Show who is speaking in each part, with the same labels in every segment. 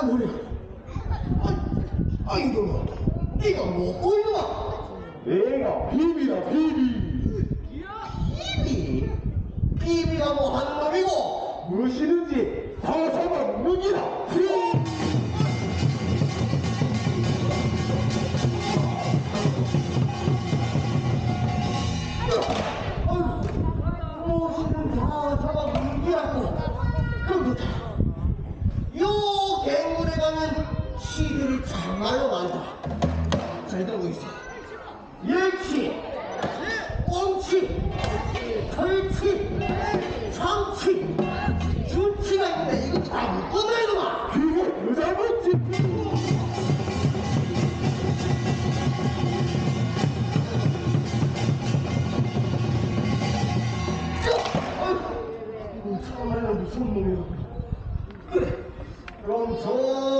Speaker 1: は無理だ
Speaker 2: あいどなた映画
Speaker 1: もこいだ。映画？ピービーだ
Speaker 2: ピービー。ピービー？ピービ
Speaker 1: ーがもう半のみご虫主さまさま麦だ。ピービー 가면 시들이 정말로 많다. 잘 들고 있어. 일치, 꽁치, 털치, 상치, 준치가 있는데 이거 다 묶어놔 이놈아.
Speaker 2: 그거 여자 먹지
Speaker 1: 무서운 놈이야. 그래. 그럼 저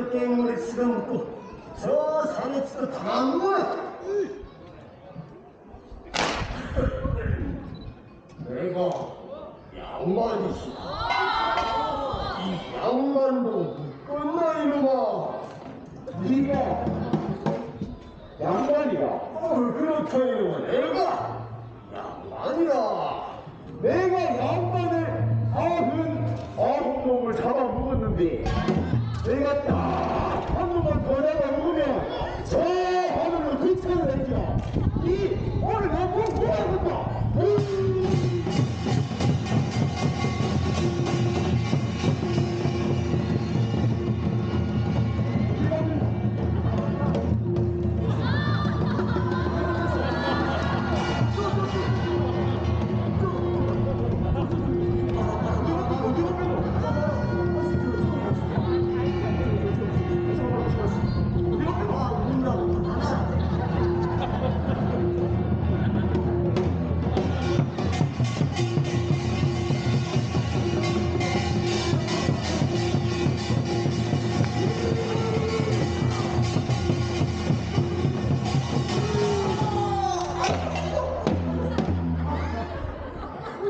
Speaker 1: 저 깽물에 치다 먹고 저 산에 치다 다 먹어야 내가 양반이시. 이 양반도 끝나 이놈아.
Speaker 2: 네가 양반이가
Speaker 1: 어, 그렇다 이놈아. 내가 양반이라.
Speaker 2: 내가 양반을 아흔 아홉 놈을 잡아먹었는데
Speaker 1: Woo!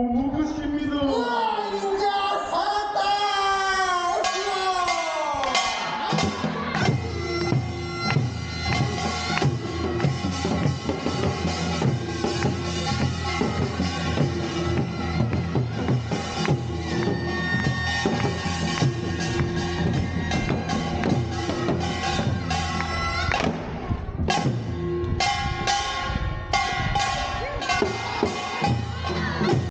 Speaker 1: 너무 무겁습니다.